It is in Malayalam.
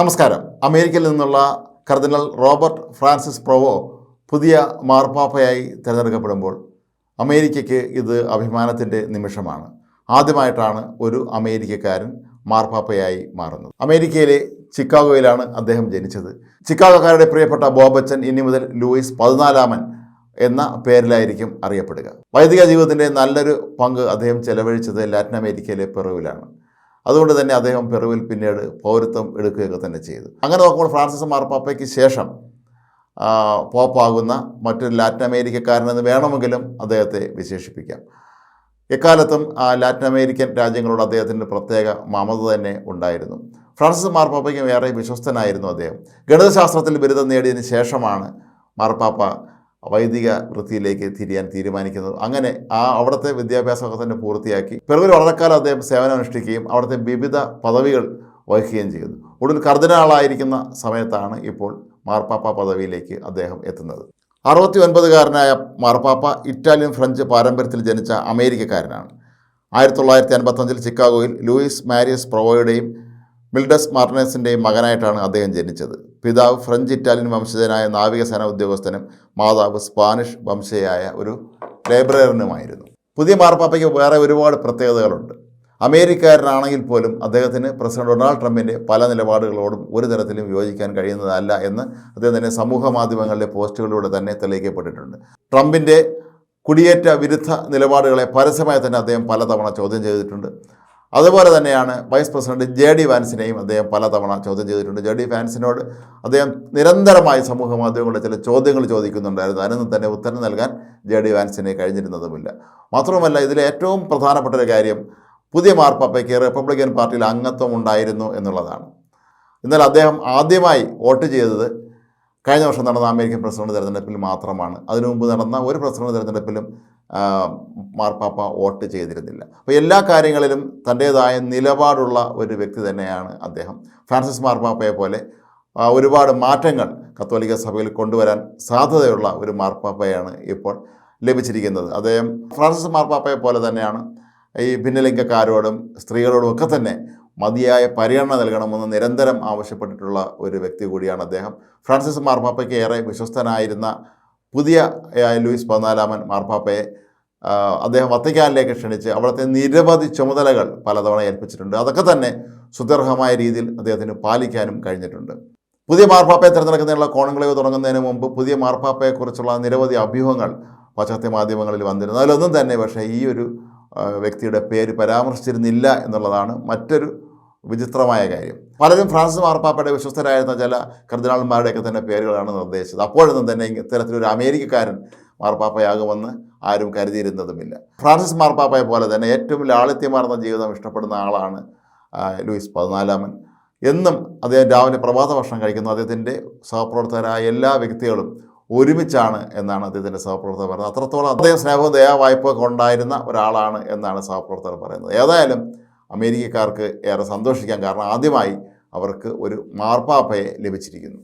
നമസ്കാരം. അമേരിക്കയിൽ നിന്നുള്ള കർദിനൽ റോബർട്ട് ഫ്രാൻസിസ് പ്രൊവോ പുതിയ മാർപ്പാപ്പയായി തിരഞ്ഞെടുക്കപ്പെടുമ്പോൾ അമേരിക്കയ്ക്ക് ഇത് അഭിമാനത്തിന്റെ നിമിഷമാണ്. ആദ്യമായിട്ടാണ് ഒരു അമേരിക്കക്കാരൻ മാർപ്പാപ്പയായി മാറുന്നത്. അമേരിക്കയിലെ ചിക്കാഗോയിലാണ് അദ്ദേഹം ജനിച്ചത്. ചിക്കാഗോക്കാരുടെ പ്രിയപ്പെട്ട ബോബച്ചൻ ഇനി മുതൽ ലൂയിസ് പതിനാലാമൻ എന്ന പേരിലായിരിക്കും അറിയപ്പെടുക. വൈദിക ജീവിതത്തിന്റെ നല്ലൊരു പങ്ക് അദ്ദേഹം ചെലവഴിച്ചത് ലാറ്റിൻ അമേരിക്കയിലെ പെറുവിലാണ്. അതുകൊണ്ട് തന്നെ അദ്ദേഹം പെറുവിൽ പിന്നീട് പൗരത്വം എടുക്കുകയൊക്കെ തന്നെ ചെയ്തു. അങ്ങനെ നോക്കുമ്പോൾ ഫ്രാൻസിസ് മാർപ്പാപ്പയ്ക്ക് ശേഷം പോപ്പാകുന്ന മറ്റൊരു ലാറ്റിൻ അമേരിക്കക്കാരനെന്ന് വേണമെങ്കിലും അദ്ദേഹത്തെ വിശേഷിപ്പിക്കാം. എക്കാലത്തും ആ ലാറ്റിൻ അമേരിക്കൻ രാജ്യങ്ങളോട് അദ്ദേഹത്തിന്റെ പ്രത്യേക മമത തന്നെ ഉണ്ടായിരുന്നു. ഫ്രാൻസിസ് മാർപ്പാപ്പയ്ക്ക് ഏറെ വിശ്വസ്തനായിരുന്നു അദ്ദേഹം. ഗണിതശാസ്ത്രത്തിൽ ബിരുദം നേടിയതിന് ശേഷമാണ് മാർപ്പാപ്പ വൈദിക വൃത്തിയിലേക്ക് തിരിയാൻ തീരുമാനിക്കുന്നത്. അങ്ങനെ ആ അവിടുത്തെ വിദ്യാഭ്യാസമൊക്കെ തന്നെ പൂർത്തിയാക്കി പിറകൊരു വളരെക്കാലം അദ്ദേഹം സേവനം അനുഷ്ഠിക്കുകയും അവിടുത്തെ വിവിധ പദവികൾ വഹിക്കുകയും ചെയ്തു. ഒടുവിൽ കർദിനാളായിരിക്കുന്ന സമയത്താണ് ഇപ്പോൾ മാർപ്പാപ്പ പദവിയിലേക്ക് അദ്ദേഹം എത്തുന്നത്. അറുപത്തി ഒൻപതുകാരനായ മാർപ്പാപ്പ ഇറ്റാലിയൻ ഫ്രഞ്ച് പാരമ്പര്യത്തിൽ ജനിച്ച അമേരിക്കക്കാരനാണ്. ആയിരത്തി തൊള്ളായിരത്തി അൻപത്തഞ്ചിൽ ചിക്കാഗോയിൽ ലൂയിസ് മാരിയസ് പ്രൊവോയുടെയും മിൽഡസ് മാർട്ടിനസിന്റെയും മകനായിട്ടാണ് അദ്ദേഹം ജനിച്ചത്. പിതാവ് ഫ്രഞ്ച് ഇറ്റാലിയൻ വംശജനായ നാവികസേന ഉദ്യോഗസ്ഥനും മാതാവ് സ്പാനിഷ് വംശയായ ഒരു ലൈബ്രറിയനുമായിരുന്നു പുതിയ മാർപ്പാപ്പയ്ക്ക് വേറെ ഒരുപാട് പ്രത്യേകതകളുണ്ട്. അമേരിക്കക്കാരനാണെങ്കിൽ പോലും അദ്ദേഹത്തിന് പ്രസിഡന്റ് ഡൊണാൾഡ് ട്രംപിന്റെ പല നിലപാടുകളോടും ഒരു തരത്തിലും യോജിക്കാൻ കഴിയുന്നതല്ല എന്ന് അദ്ദേഹം തന്നെ സമൂഹ മാധ്യമങ്ങളിലെ പോസ്റ്റുകളിലൂടെ തന്നെ തെളിയിക്കപ്പെട്ടിട്ടുണ്ട്. ട്രംപിന്റെ കുടിയേറ്റ വിരുദ്ധ നിലപാടുകളെ പരസ്യമായി തന്നെ അദ്ദേഹം പലതവണ ചോദ്യം ചെയ്തിട്ടുണ്ട്. അതുപോലെ തന്നെയാണ് വൈസ് പ്രസിഡന്റ് ജെ ഡി വാൻസിനെയും അദ്ദേഹം പലതവണ ചോദ്യം ചെയ്തിട്ടുണ്ട്. ജെ ഡി വാൻസിനോട് അദ്ദേഹം നിരന്തരമായി സമൂഹ മാധ്യമങ്ങളിൽ ചില ചോദ്യങ്ങൾ ചോദിക്കുന്നുണ്ടായിരുന്നു. അതിനൊന്നും തന്നെ ഉത്തരം നൽകാൻ ജെ ഡി ഫാൻസിനെ കഴിഞ്ഞിരുന്നതുമില്ല. മാത്രവുമല്ല ഇതിലെ ഏറ്റവും പ്രധാനപ്പെട്ട ഒരു കാര്യം പുതിയ മാർപ്പാപ്പയ്ക്ക് റിപ്പബ്ലിക്കൻ പാർട്ടിയിൽ അംഗത്വം ഉണ്ടായിരുന്നു എന്നുള്ളതാണ്. എന്നാൽ അദ്ദേഹം ആദ്യമായി വോട്ട് ചെയ്തത് കഴിഞ്ഞ വർഷം നടന്ന അമേരിക്കൻ പ്രസിഡന്റ് തെരഞ്ഞെടുപ്പിൽ മാത്രമാണ്. അതിനു മുമ്പ് നടന്ന ഒരു പ്രസിഡന്റ് തെരഞ്ഞെടുപ്പിലും മാർപ്പാപ്പ വോട്ട് ചെയ്തിരുന്നില്ല. അപ്പോൾ എല്ലാ കാര്യങ്ങളിലും തന്റേതായ നിലപാടുള്ള ഒരു വ്യക്തി തന്നെയാണ് അദ്ദേഹം. ഫ്രാൻസിസ് മാർപ്പാപ്പയെ പോലെ ഒരുപാട് മാറ്റങ്ങൾ കത്തോലിക്ക സഭയിൽ കൊണ്ടുവരാൻ സാധ്യതയുള്ള ഒരു മാർപ്പാപ്പയാണ് ഇപ്പോൾ ലഭിച്ചിരിക്കുന്നത്. അദ്ദേഹം ഫ്രാൻസിസ് മാർപ്പാപ്പയെ പോലെ തന്നെയാണ് ഈ ഭിന്നലിംഗക്കാരോടും സ്ത്രീകളോടും ഒക്കെ തന്നെ മതിയായ പരിഗണന നൽകണമെന്ന് നിരന്തരം ആവശ്യപ്പെട്ടിട്ടുള്ള ഒരു വ്യക്തി കൂടിയാണ് അദ്ദേഹം. ഫ്രാൻസിസ് മാർപ്പാപ്പയ്ക്ക് ഏറെ വിശ്വസ്തനായിരുന്ന പുതിയ ലൂയിസ് പതിനാലാമൻ മാർപ്പാപ്പയെ അദ്ദേഹം വത്തിക്കാനിലേക്ക് ക്ഷണിച്ച് അവിടുത്തെ നിരവധി ചുമതലകൾ പലതവണ ഏൽപ്പിച്ചിട്ടുണ്ട്. അതൊക്കെ തന്നെ സുദർഹമായ രീതിയിൽ അദ്ദേഹത്തിന് പാലിക്കാനും കഴിഞ്ഞിട്ടുണ്ട്. പുതിയ മാർപ്പാപ്പയെ തിരഞ്ഞെടുക്കുന്നതിനുള്ള കോൺക്ലേവ് തുടങ്ങുന്നതിന് മുമ്പ് പുതിയ മാർപ്പാപ്പയെക്കുറിച്ചുള്ള നിരവധി അഭ്യൂഹങ്ങൾ പാശ്ചാത്യ മാധ്യമങ്ങളിൽ വന്നിരുന്നു. അതിലൊന്നും തന്നെ പക്ഷേ ഈ ഒരു വ്യക്തിയുടെ പേര് പരാമർശിച്ചിരുന്നില്ല എന്നുള്ളതാണ് മറ്റൊരു വിചിത്രമായ കാര്യം. പലരും ഫ്രാൻസിസ് മാർപ്പാപ്പയുടെ വിശ്വസ്തരായിരുന്ന ചില കർദിനാൾമാരുടെയൊക്കെ തന്നെ പേരുകളാണ് നിർദ്ദേശിച്ചത്. അപ്പോഴൊന്നും തന്നെ ഇത്തരത്തിലൊരു അമേരിക്കക്കാരൻ മാർപ്പാപ്പയാകുമെന്ന് ആരും കരുതിയിരുന്നതുമില്ല. ഫ്രാൻസിസ് മാർപ്പാപ്പയെ പോലെ തന്നെ ഏറ്റവും ലാളിത്യമാർന്ന ജീവിതം ഇഷ്ടപ്പെടുന്ന ആളാണ് ലൂയിസ് പതിനാലാമൻ. എന്നും അദ്ദേഹം രാവിലെ പ്രഭാത ഭക്ഷണം കഴിക്കുന്നു. അദ്ദേഹത്തിന്റെ സഹപ്രവർത്തകരായ എല്ലാ വ്യക്തികളും ഒരുമിച്ചാണ് എന്നാണ് അദ്ദേഹത്തിന്റെ സഹപ്രവർത്തകർ പറയുന്നത്. അത്രത്തോളം അദ്ദേഹം സ്നേഹവും ദയാവായ്പൊക്കെ ഉണ്ടായിരുന്ന ഒരാളാണ് എന്നാണ് സഹപ്രവർത്തകർ പറയുന്നത്. ഏതായാലും അമേരിക്കക്കാർക്ക് ഏറെ സന്തോഷിക്കാൻ കാരണം ആദ്യമായി അവർക്ക് ഒരു മാർപ്പാപ്പയെ ലഭിച്ചിരിക്കുന്നു.